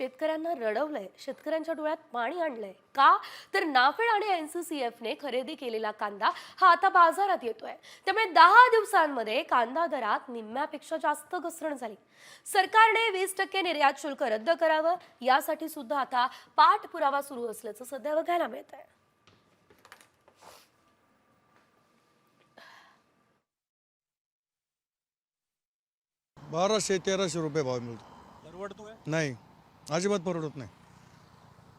शेतकऱ्यांना रडवलंय शेतकऱ्यांच्या डोळ्यात पाणी आणलंय. का? तर नाफेड आणि एनसीसीएफने खरेदी केलेला कांदा हा आता बाजारात येतोय. त्यामुळे दहा दिवसांमध्ये कांदा दरात निम्म्यापेक्षा जास्त घसरण झाली. सरकारने वीस टक्के निर्यात शुल्क रद्द करावं यासाठी सुद्धा आता पाठपुरावा सुरू असल्याचं सध्या बघायला मिळत आहे बाराशे तेराशे रुपये भाव मिळतो. नाही. अजिबात परवडत नाही.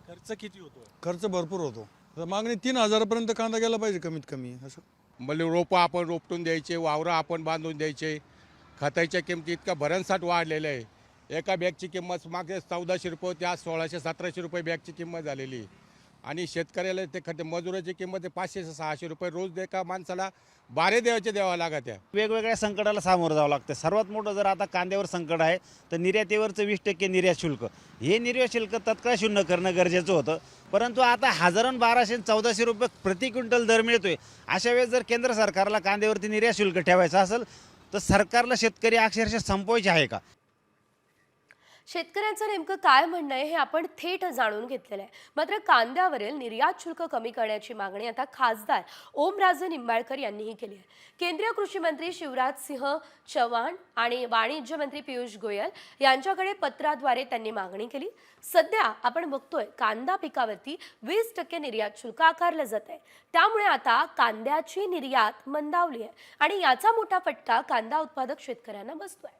खर्च किती होतोय? खर्च भरपूर होतो. तर मागणी तीन हजारापर्यंत कांदा गेला पाहिजे कमीत कमी असं. म्हणजे रोपं आपण रोपटून द्यायचे वावरं आपण बांधून द्यायचे. खताच्या किमती इतका भरमसाठ वाढलेल्या आहे. एका बॅगची किंमत मागे चौदाशे रुपये होती आज सोळाशे सतराशे रुपये बॅगची किंमत झालेली आहे. आणि शेतकऱ्याला ते खते मजुराची किंमत आहे पाचशे सहाशे रुपये रोज एका माणसाला बारे देवाचे द्यावा लागत आहे. वेगवेगळ्या संकटाला सामोरं जावं लागतं. सर्वात मोठं जर आता कांद्यावर संकट आहे तर निर्यातीवरचं वीस टक्के निर्यात शुल्क. हे निर्यात शुल्क तत्काळ शून्य करणं गरजेचं होतं. परंतु आता हजारां बाराशे चौदाशे रुपये प्रति क्विंटल दर मिळतोय. अशा वेळेस जर केंद्र सरकारला कांद्यावरती निर्यात शुल्क ठेवायचं असेल तर सरकारला शेतकरी अक्षरशः संपवायचे आहे का? शेतकऱ्यांचं नेमकं काय म्हणणं आहे हे आपण थेट जाणून घेतलेलं आहे. मात्र कांद्यावरील निर्यात शुल्क कमी करण्याची मागणी आता खासदार ओमराजे निंबाळकर यांनीही केली आहे. केंद्रीय कृषी मंत्री शिवराज सिंह चव्हाण आणि वाणिज्य मंत्री पियुष गोयल यांच्याकडे पत्राद्वारे त्यांनी मागणी केली. सध्या आपण बघतोय कांदा पिकावरती वीस टक्के निर्यात शुल्क आकारलं जात आहे. त्यामुळे आता कांद्याची निर्यात मंदावली आहे आणि याचा मोठा फटका कांदा उत्पादक शेतकऱ्यांना बसतोय.